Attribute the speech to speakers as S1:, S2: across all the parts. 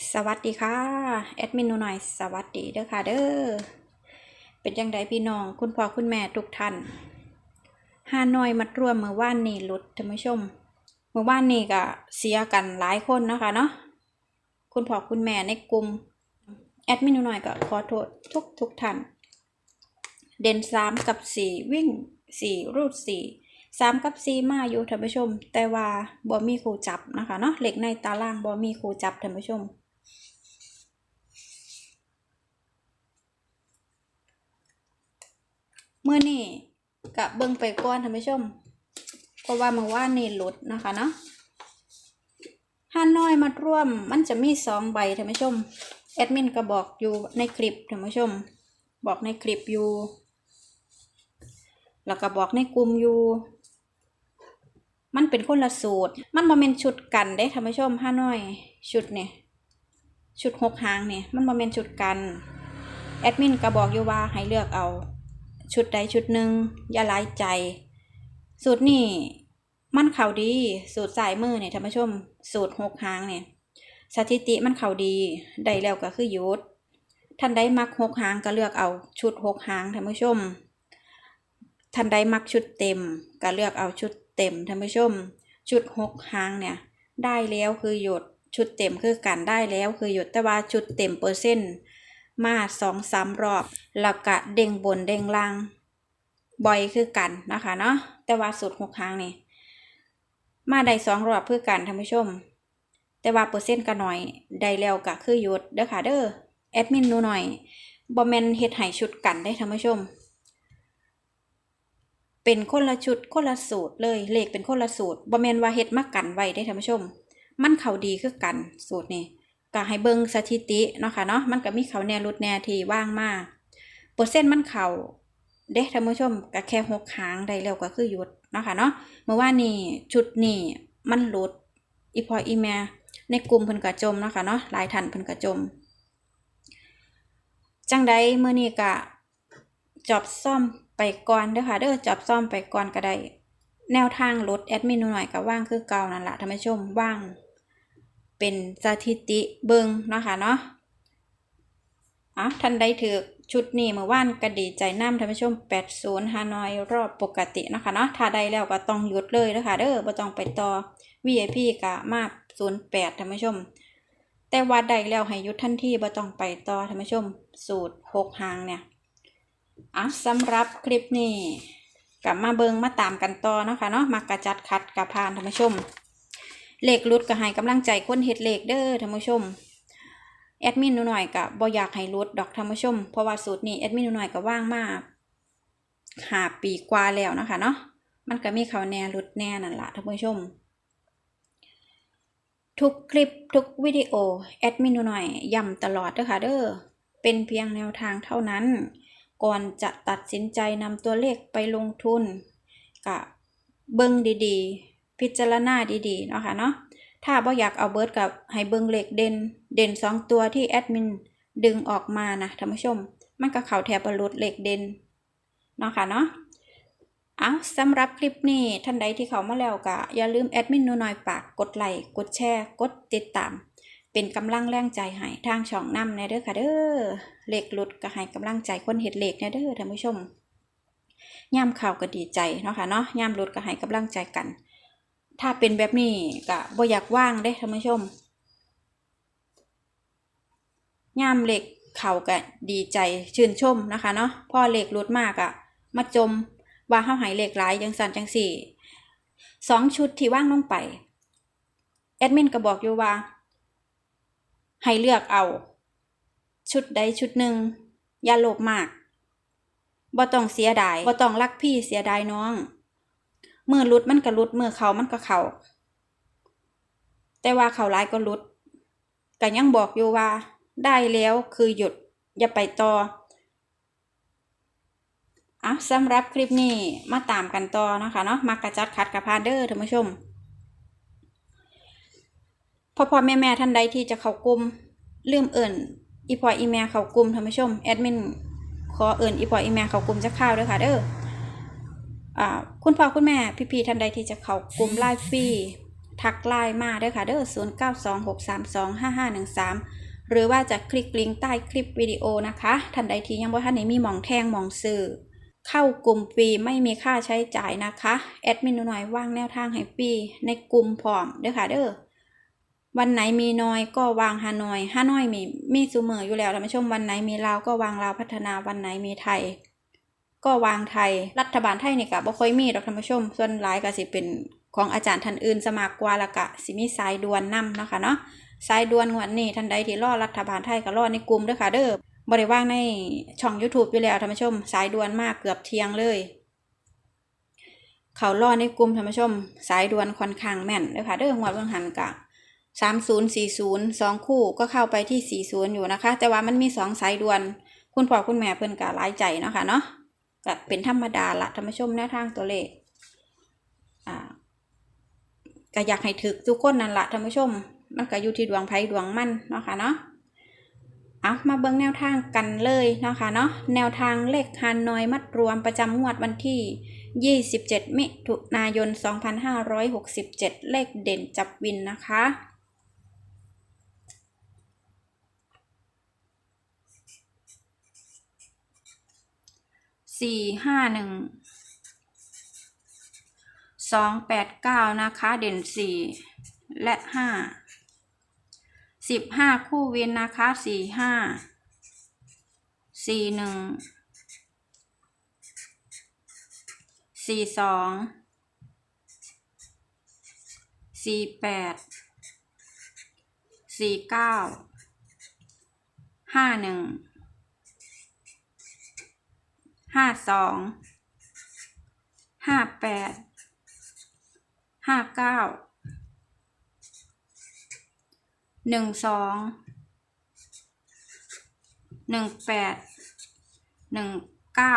S1: สวัสดีค่ะ แอดมินหนูหน่อย สวัสดีเด้อค่ะเด้อ เป็นจังไดพี่น้อง คุณพ่อคุณแม่ทุกท่านฮานอยมัดรวมเมื่อวานนี้ลุดท่านผู้ชม เมื่อวานนี้ก็เสียกันหลายคนนะคะเนาะ คุณพ่อคุณแม่ในกลุ่ม แอดมินหนูหน่อยก็ขอโทษทุกทุกท่าน เด่นสามกับสี่วิ่งสี่รูดสี่สามกับสี่มาอยู่ท่านผู้ชม แต่ว่าบ่มีครูจับนะคะเนาะเหล็กในตารางบ่มีครูจับท่านผู้ชม เมื่อนี่กะเบิ่งไปก่อนท่านผู้ชม เพราะว่าเมื่อวานนี่ลดนะคะเนาะห้าน้อยมาร่วมมันจะมีสองใบท่านผู้ชมแอดมินก็บอกอยู่ในคลิปท่านผู้ชม บอกในคลิปอยู่ แล้วก็บอกในกลุ่มอยู่ มันเป็นคนละสูตร มันบ่แม่นชุดกันเด้ท่านผู้ชมห้าน้อย ชุดเนี่ยชุดหกหางเนี่ยมันบ่แม่นชุดกัน แอดมินก็บอกอยู่ว่าให้เลือกเอา ชุดใดชุดหนึ่งอย่าหลายใจ สูตรนี่มันเข่าดี สูตรสายมือเนี่ยท่านผู้ชม สูตรหกหางเนี่ยสถิติมันเข่าดีได้แล้วก็คือหยุดท่านใดมักหกหางก็เลือกเอาชุดหกหางท่านผู้ชม ท่านใดมักชุดเต็มก็เลือกเอาชุดเต็มท่านผู้ชม ชุดหกหางเนี่ยได้แล้วคือหยุดชุดเต็มคือกันได้แล้วคือหยุดแต่ว่าชุดเต็มเปอร์เซ็นต์ มาสองสามรอบ แล้วก็เด้งบนเด้งล่าง บ่อยคือกันนะคะเนาะแต่ว่าสูตรหกครั้งนี่มาได้สองรอบเพื่อกันท่านผู้ชม แต่ว่าเปอร์เซ็นต์ก็หน่อยได้แล้วก็คือหยุดเด้อค่ะเด้อแอดมินหนูหน่อยบอมเมนเฮ็ดให้ชุดกันได้ท่านผู้ชม เป็นคนละชุดคนละสูตรเลยเลขเป็นคนละสูตรบอมเมนว่าเฮ็ดมากันไว้ได้ท่านผู้ชม มันเข่าดีคือกันสูตรนี้ ก็ให้เบิ่งสถิติเนาะค่ะเนาะมันก็มีเขาแน่รุดแน่ที่ว่างมากเปอร์เซ็นต์มันเขาเด้ท่านผู้ชมก็แค่หกครั้งได้แล้วก็คือหยุดเนาะค่ะเนาะเมื่อว่านนี้ชุดนี้มันหลุดอีพออีแมในกลุ่มเพิ่นกระจมเนาะค่ะเนาะหลายท่านเพิ่นกระจม จังใดเมื่อนี้ก็จอบซ่อมไปก่อนเด้อค่ะเด้อจอบซ่อมไปก่อนก็ได้แนวทางลดแอดมินหน่อยก็ว่างคือเก่านั่นแหละท่านผู้ชมว่าง เป็นสถิติเบิงเนาะคะเนาะอะท่านใดถือชุดนี้เมื่อวานก็ดีใจน้ำท่านผู้ชม 80ฮานอยรอบปกติเนาะคะเนาะถ้าได้แล้วก็ต้องหยุดเลยนะคะเด้อบ่ต้องไปต่อ VIP ก็มา08ท่านผู้ชม แต่ว่าได้แล้วให้หยุดทันทีบ่ต้องไปต่อท่านผู้ชม สูตร 6 หางเนี่ยอะสำหรับคลิปนี้กลับมาเบิงมาตามกันต่อเนาะคะเนาะมากระจัดคัดกระพานท่านผู้ชม เลขรุดก็ให้กำลังใจคนเฮ็ดเลขเด้อท่านผู้ชมแอดมินหนูหน่อยก็บ่อยากให้รุดดอกท่านผู้ชม เพราะว่าสูตรนี้แอดมินหนูหน่อยก็ว่างมากหาปีกว่าแล้วนะคะเนาะมันก็มีเขาแน่รุดแน่นั่นละท่านผู้ชม ทุกคลิปทุกวิดีโอแอดมินหนูหน่อยย้ำตลอดเด้อค่ะเด้อเป็นเพียงแนวทางเท่านั้น ก่อนจะตัดสินใจนำตัวเลขไปลงทุนก็เบิ่งดีๆ พิจารณาดีๆเนาะค่ะเนาะถ้าบ่อยากเอาเบิร์ดกับให้เบิ่งเหลขเด่นเด่นสองตัวที่แอดมินดึงออกมานะท่านผู้ชม มันก็เข้าแถบบรุษเลขเด่นเนาะค่ะเนาะเอาสำหรับคลิปนี้ท่านใดที่เข้ามาแล้วก็อย่าลืมแอดมินนูหน่อยปากกดไลค์กดแชร์ กดติดตาม เป็นกำลังแรงใจให้ทางช่องนำในเด้อค่ะเด้อเหลขหลุดก็ให้กำลังใจคนเฮ็ดเหลขในเด้อท่านผู้ชมย่ามข่าวก็ดีใจเนาะค่ะเนาะย่ามหลุดก็ให้กำลังใจกัน ถ้าเป็นแบบนี้ก็บ่อยากว่างเด้ท่านผู้ชมย่ามเหล็กเขาก็ดีใจชื่นชมนะคะเนาะพ่อเหล็กลุดมากอะมาจมว่าเฮาหายเหล็กหลายจังสันจังสี่สองชุดที่ว่างลงไป แอดมินก็บอกอยู่ว่า ให้เลือกเอา ชุดใดชุดหนึ่งอย่าโลภมากบ่ต้องเสียดายบ่ต้องรักพี่เสียดายน้อง มือรุดมันก็รุดมือเขามันก็เขาแต่ว่าเขาร้ายก็รุดก็ยังบอกอยู่ว่า ได้แล้วคือหยุดอย่าไปต่ออะสำหรับคลิปนี้มาตามกันต่อนะคะเนาะมากระจัดคัดกระพานเด้อท่านผู้ชมพ่อพ่อแม่แม่ท่านใดที่จะเข้ากลุ่มลืมเอิ่นอีพออีแม่เข้ากลุ่มท่านผู้ชมแอดมินขอเอิ่นอีพออีแม่เข้ากลุ่มจะข้าวด้อค่ะเด้อ คุณพ่อคุณแม่พี่ๆท่านใดที่จะเข้ากลุ่มไลฟ์ฟรีทักไลน์มาเด้อค่ะเด้อ0926325513 หรือว่าจะคลิกลิงก์ใต้คลิปวิดีโอนะคะท่านใดที่ยังบ่ทันได้มีหมองแทงหมองซื้อเข้ากลุ่มฟรีไม่มีค่าใช้จ่ายนะคะแอดมินหน่อยว่างแนวทางให้ฟรีในกลุ่มพร้อมเด้อค่ะเด้อวันไหนมีน้อยก็วางฮานอยฮานอยมีมีซูเมอร์อยู่แล้วท่านผู้ชมวันไหนมีลาวก็วางลาวพัฒนาวันไหนมีไทย ก็วางไทย รัฐบาลไทยนี่ก็บ่ค่อยมีดอกท่านผู้ชม ส่วนหลายก็สิเป็นของอาจารย์ท่านอื่นสมากกว่าละกะสิมีสายด่วนนำเนาะคะเนาะสายด่วนงวดนี้ท่านใดที่รอรัฐบาลไทยก็รอในกลุ่มเด้อค่ะเด้อบ่ได้ว่างในช่อง YouTube อยู่แล้วท่านผู้ชม สายด่วนมากเกือบเที่ยงเลย เขารอในกลุ่มท่านผู้ชม สายด่วนค่อนข้างแม่นเด้อค่ะเด้องวดเบิ่งหันกะ3040สองคู่ก็เข้าไปที่40อยู่นะคะ แต่ว่ามันมีสองสายด่วน คุณพ่อคุณแม่เพิ่นก็หลายใจเนาะค่ะเนาะ ก็เป็นธรรมดาละท่านผู้ชมแนวทางตัวเลขอ่าก็อยากให้ถึกทุกคนนั่นละท่านผู้ชม มันก็อยู่ที่ดวงไพ่ดวงมันเนาะค่ะเนาะเอามาเบิ่งแนวทางกันเลยเนาะค่ะเนาะแนวทางเลขฮานอยมัดรวมประจำงวดวันที่ 27 มิถุนายน 2567 เลขเด่นจับวินนะคะ สี่ห้าหนึ่งสองแปดเก้านะคะเด่นสี่และห้าสิบห้าคู่เว้นนะคะสี่ห้าสี่หนึ่งสี่สองสี่แปดสี่เก้าห้าหนึ่ง ห้าสองห้าแปดห้าเก้าหนึ่งสองหนึ่งแปดหนึ่งเก้า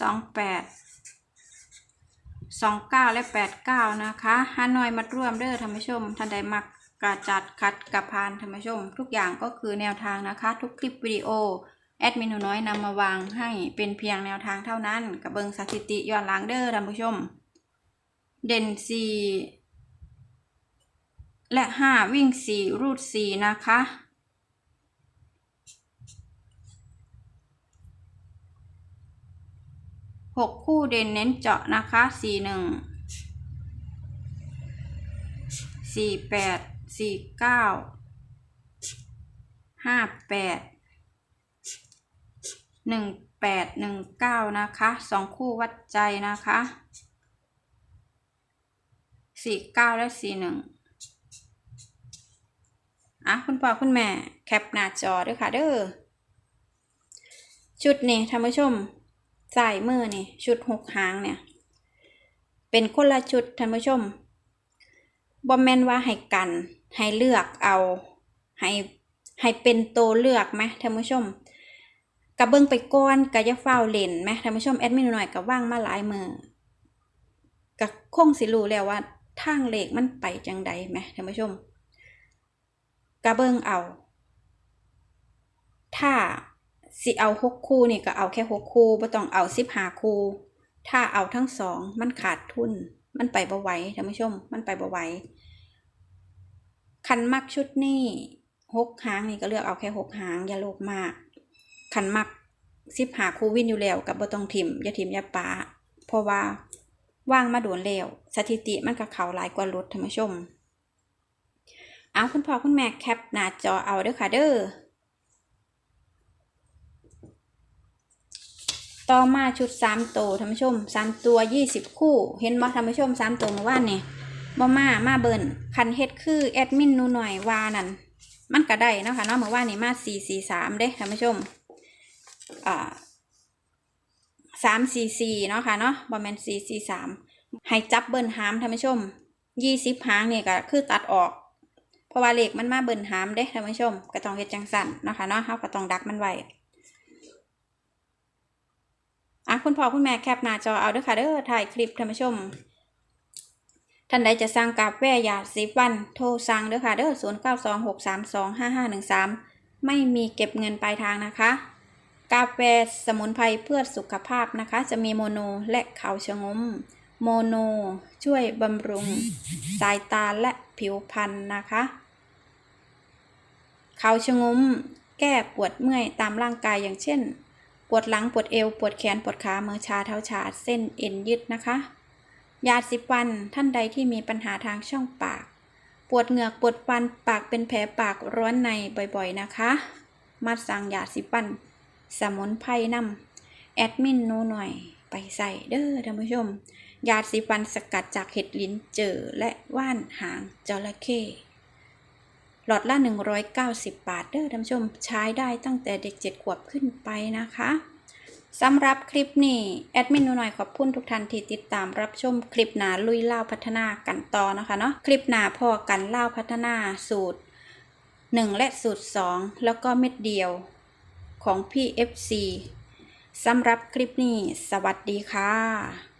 S1: สองแปดสองเก้าและแปดเก้านะคะฮานอยมาร่วมเด้อท่านผู้ชมท่านใดมักกระจัดคัดกับพานท่านผู้ชม ทุกอย่างก็คือแนวทางนะคะ ทุกคลิปวิดีโอ แอดมินหนูน้อยนำมาวางให้เป็นเพียงแนวทางเท่านั้นกับเบิงสถิติย้อนหลังเด้อท่านผู้ชม เด่นสี่และห้าวิ่งสี่รูดสี่นะคะ หกคู่เด่นเน้นเจาะนะคะสี่หนึ่งสี่แปดสี่เก้าห้าแปด หนึ่งแปดหนึ่งเก้านะคะสองคู่วัดใจนะคะสี่เก้าและสี่หนึ่งอะคุณพ่อคุณแม่แคปหน้าจอด้วยค่ะเด้อชุดนี่ท่านผู้ชมสายมือนี่ชุดหกหางเนี่ย เป็นคนละชุดท่านผู้ชมบอมแมนว่าให้กัน ให้เลือกเอา ให้ให้เป็นตัวเลือกไหมท่านผู้ชม กระเบื้องไปก้อนกะยะเฝ้าเล่นไหมท่านผู้ชมแอดมินหน่อยกับว่างมาหลายมือกะคงสิรู้แล้วว่าทางเลขมันไปจังใดไหมท่านผู้ชมกระเบื้องเอา ถ้าสิเอาหกคู่นี่ก็เอาแค่หกคู่ไม่ต้องเอาสิบห้าคู่ ถ้าเอาทั้งสองมันขาดทุน มันไปบ่ไหวท่านผู้ชม มันไปบ่ไหวคันมักชุดนี่หกหางนี่ก็เลือกเอาแค่หกหางอย่าโลภมาก ขันมักสิบหาคูวินอยู่แล้วกับบ่ต้องถิมอย่าถิมอย่าปาเพราะว่าว่างมาโดนแล้วสถิติมันก็เขาหลายกว่ารถท่านผู้ชม เอาคุณพ่อคุณแม่แคปหน้าจอเอาเด้อค่ะเด้อต่อมาชุดสามตัวท่านผู้ชมสามตัวยี่สิบคู่ เห็นบ่ท่านผู้ชมสามตัวเมื่อวานนี่บ่มามาเบิ่นคันเฮ็ดคือแอดมินนูหน่อยวานั่นมันก็ได้เนาะคะเนาะเมื่อวานนี้มาสี่สี่สามเด้ท่านผู้ชมอ่า สามสี่สี่เนาะค่ะเนาะบอมแมนสี่สี่สามให้จับเบิ้ลหามท่านผู้ชมยี่สิบหางนี่ก็คือตัดออก เพราะว่าเลขมันมาเบิ้ลหามเด้ท่านผู้ชมก็ต้องเฮ็ดจังสันเนาะค่ะเนาะเฮาก็ต้องดักมันไว้อะคุณพ่อคุณแม่แคปหน้าจอเอาเด้อค่ะเด้อถ่ายคลิปท่านผู้ชม ท่านใดจะสั่งกาแฟยาสีฟัน โทรสั่งเด้อค่ะเด้อศูนย์เก้าสองหกสามสองห้าห้าหนึ่งสามไม่มีเก็บเงินปลายทางนะคะ กาแฟสมุนไพรเพื่อสุขภาพนะคะ จะมีโมโนและขาวชะงม โมโนช่วยบำรุง สายตาและผิวพรรณนะคะเขาชะงม แก้ปวดเมื่อยตามร่างกายอย่างเช่น ปวดหลังปวดเอว ปวดแขนปวดขามือชาเท้าชาเส้นเอ็นยืดนะคะ ยาสิบวันท่านใดที่มีปัญหาทางช่องปาก ปวดเหงือกปวดฟันปากเป็นแผลปากร้อนในบ่อยๆนะคะ มาสั่งยาสิบวัน สมุนไพรนำแอดมินโนหน่อยไปใส่เด้อท่านผู้ชม ยาสีฟันสกัดจากเห็ดลิ้นเจอและว่านหางจระเข้หลอดละ 190 บาทเด้อท่านผู้ชมใช้ได้ตั้งแต่เด็ก 7 ขวบขึ้นไปนะคะสำหรับคลิปนี้ แอดมินหน่อยขอบคุณทุกท่านที่ติดตามรับชมคลิปหนาลุยเล่าพัฒนากันต่อนะคะเนาะคลิปหนาพอกันเล่าพัฒนาสูตร 1 และสูตร 2 แล้วก็เม็ดเดียว ของพี่ FC สำหรับคลิปนี้ สวัสดีค่ะ